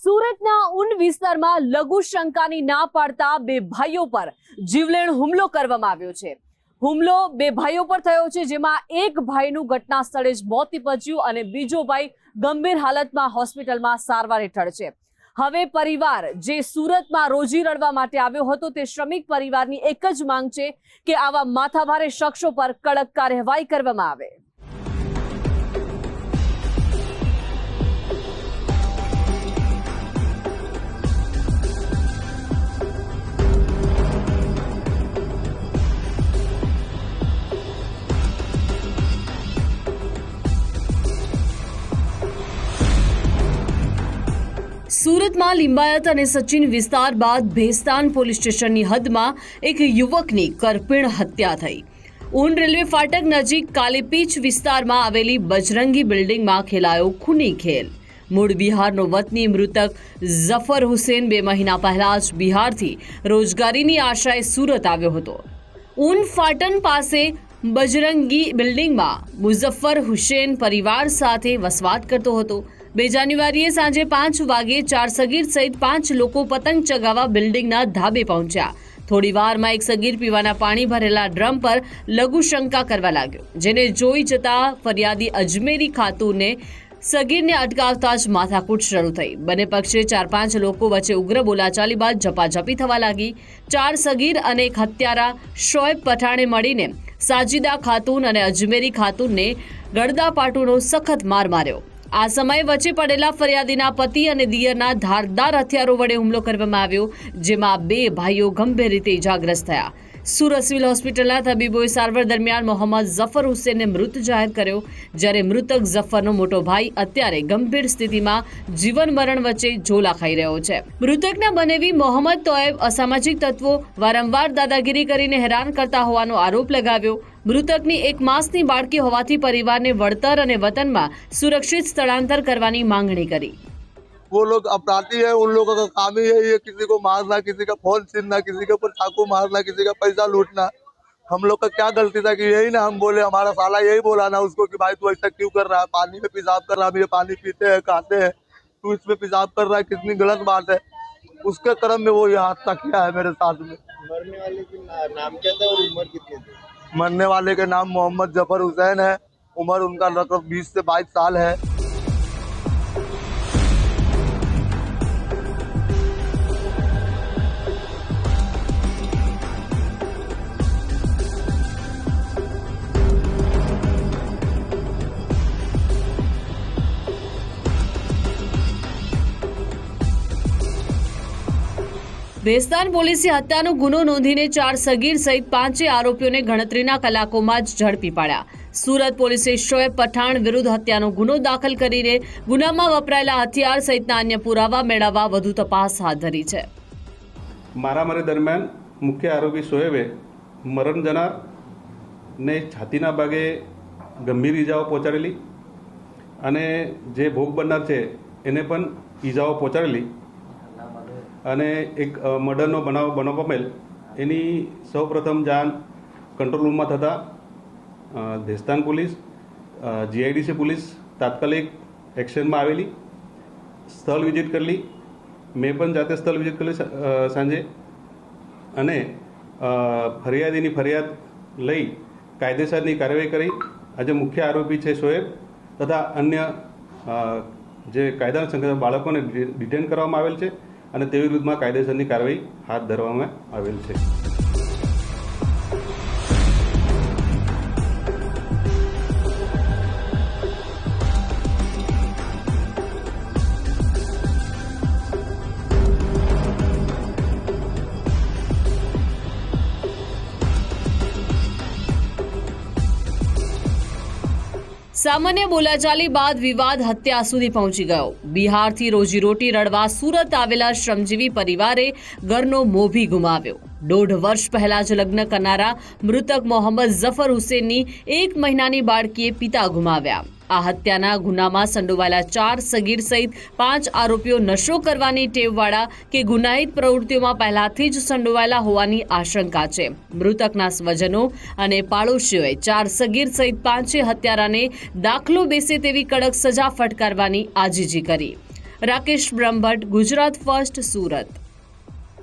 સુરતના ઉન વિસ્તારમાં લઘુ શંકાની ના પાડતા બે ભાઈઓ પર જીવલેણ હુમલો કરવામાં આવ્યો છે. હુમલો બે ભાઈઓ પર થયો છે, જેમાં એક ભાઈનું ઘટના સ્થળે જ મોત નીપજ્યું અને બીજો ભાઈ ગંભીર હાલતમાં હોસ્પિટલમાં સારવાર હેઠળ છે. હવે પરિવાર જે સુરતમાં રોજી રડવા માટે આવ્યો હતો, તે શ્રમિક પરિવારની એક જ માંગ છે કે આવા માથાભારે શખ્સો પર કડક કાર્યવાહી કરવામાં આવે. સુરતમાં લિંબાયત અને સચિન વિસ્તાર બાદ ભેસ્તાન પોલીસ સ્ટેશનની હદમાં એક યુવકની કરપીણ હત્યા થઈ. ઊન રેલવે ફાટક નજીક કાલીપીચ વિસ્તારમાં આવેલી બજરંગી બિલ્ડિંગમાં ખેલાયો ખૂની ખેલ. મૂળ બિહારનો વતની મૃતક ઝફર હુસેન બે મહિના પહેલા જ બિહારથી રોજગારીની આશાએ સુરત આવ્યો હતો. ઊન ફાટન પાસે બજરંગી બિલ્ડિંગમાં મુઝફ્ફર હુસેન પરિવાર સાથે વસવાટ કરતો હતો. બે જાન્યુઆરીએ સાંજે પાંચ વાગે ચાર સગીર સહિત પાંચ લોકો પતંગ ચગાવવા બિલ્ડિંગના ધાબે પહોંચ્યા. થોડી વારમાં એક સગીર પીવાના પાણી ભરેલા ડ્રમ પર લઘુ શંકા કરવા લાગ્યો, જેને જોઈ જતા ફરિયાદી અજમેરી ખાતુને સગીરને અટકાવતા જ માથાકૂટ શરૂ થઈ. બંને પક્ષે ચાર પાંચ લોકો વચ્ચે ઉગ્ર બોલાચાલી બાદ ઝપાઝપી થવા લાગી. ચાર સગીર અને એક હત્યારા શોએબ પઠાણે મળીને સાજીદા ખાતુન અને અજમેરી ખાતુનને ગળદાપાટુનો સખત માર માર્યો. આ સમયે વચ્ચે પડેલા ફરિયાદીના પતિ અને દિયરના ધારદાર હથિયારો વડે હુમલો કરવામાં આવ્યો, જેમાં બે ભાઈઓ ગંભીર રીતે ઇજાગ્રસ્ત થયા. સુરત સિવિલ હોસ્પિટલના તબીબોએ સારવાર દરમિયાન મોહમ્મદ ઝફર હુસેનને મૃત જાહેર કર્યો, જ્યારે મૃતક ઝફરનો મોટો ભાઈ અત્યારે ગંભીર સ્થિતિમાં જીવન મરણ વચ્ચે ઝોલા ખાઈ રહ્યો છે. મૃતકના બનેવી મોહમ્મદ તોએબ અસામાજિક તત્વો વારંવાર દાદાગીરી કરીને હેરાન કરતા હોવાનો આરોપ લગાવ્યો મૃતકની એક માસની બાળકી હોવાથી પરિવારને વળતર અને વતનમાં સુરક્ષિત સ્થળાંતર કરવાની માંગણી કરી वो लोग अपराधी है उन लोगों का काम ही है ये किसी को मारना किसी का फोन छीनना किसी के ऊपर चाकू मारना किसी का पैसा लूटना हम लोग का क्या गलती था कि यही ना हम बोले हमारा साला यही बोला ना उसको कि भाई तू ऐसा क्यों कर रहा है पानी में पेशाब कर रहा है हम ये पानी पीते हैं खाते हैं तू इसमें पेशाब कर रहा है कितनी गलत बात है उसके क्रम में वो ये हादसा किया है मेरे साथ में मरने वाले की ना- नाम क्या था और उम्र कितनी थी मरने वाले के नाम मोहम्मद जफर हुसैन है उम्र उनका लगभग बीस से बाईस साल है ભેસ્તાન પોલીસે હત્યાનો ગુનો નોંધીને ચાર સગીર સહિત પાંચે આરોપીઓને ગણતરીના કલાકોમાં જ ઝડપી પાડ્યા. સુરત પોલીસે શોએબ પઠાણ વિરુદ્ધ હત્યાનો ગુનો દાખલ કરીને ગુનામાં વપરાયેલા હથિયાર સહિતના અન્ય પુરાવા મેળવવા વધુ તપાસ હાથ ધરી છે. મારામારી દરમિયાન મુખ્ય આરોપી શોએબે મરણ જનાર ને છાતીના ભાગે ગંભીર ઈજાઓ પહોંચાડેલી અને જે ભોગ બનનાર છે એને પણ ઈજાઓ પહોંચાડેલી. અને એક મર્ડરનો બનાવ બનો પામેલ. એની સૌપ્રથમ જાણ કંટ્રોલ રૂમમાં થતાં દેસ્તાન પોલીસ જીઆઈડીસી પોલીસ તાત્કાલિક એક્શનમાં આવેલી, સ્થળ વિઝિટ કરેલી. મેં પણ જાતે સ્થળ વિઝિટ કરેલી સાંજે. અને ફરિયાદીની ફરિયાદ લઈ કાયદેસરની કાર્યવાહી કરી. આજે મુખ્ય આરોપી છે શોએબ તથા અન્ય જે કાયદાના સંગઠન બાળકોને ડિટેન કરવામાં આવેલ છે. અને તે વિરુદ્ધમાં કાયદેસરની કાર્યવાહી હાથ ધરવામાં આવેલ છે. સામાન્ય બોલાચાલી બાદ વિવાદ હત્યા સુધી પહોંચી ગયો. બિહારથી રોજીરોટી રડવા સુરત આવેલા શ્રમજીવી પરિવારે ઘરનો મોભી ગુમાવ્યો. દોઢ વર્ષ પહેલા જ લગ્ન કરનારા મૃતક મોહમ્મદ ઝફર હુસેનની એક મહિનાની બાળકીએ પિતા ગુમાવ્યા. આ હત્યાના ગુનામાં સંડોવાયેલા ચાર સગીર સહિત પાંચ આરોપીઓ નશો કરવાની ટેવવાળા કે ગુનાહિત પ્રવૃત્તિઓમાં પહેલાથી જ સંડોવાયેલા હોવાની આશંકા છે. મૃતકના સ્વજનો અને પાડોશીઓએ ચાર સગીર સહિત પાંચે હત્યારાને દાખલો બેસે તેવી કડક સજા ફટકારવાની આજીજી કરી. રાકેશ બ્રહ્મભટ્ટ, ગુજરાત ફર્સ્ટ, સુરત.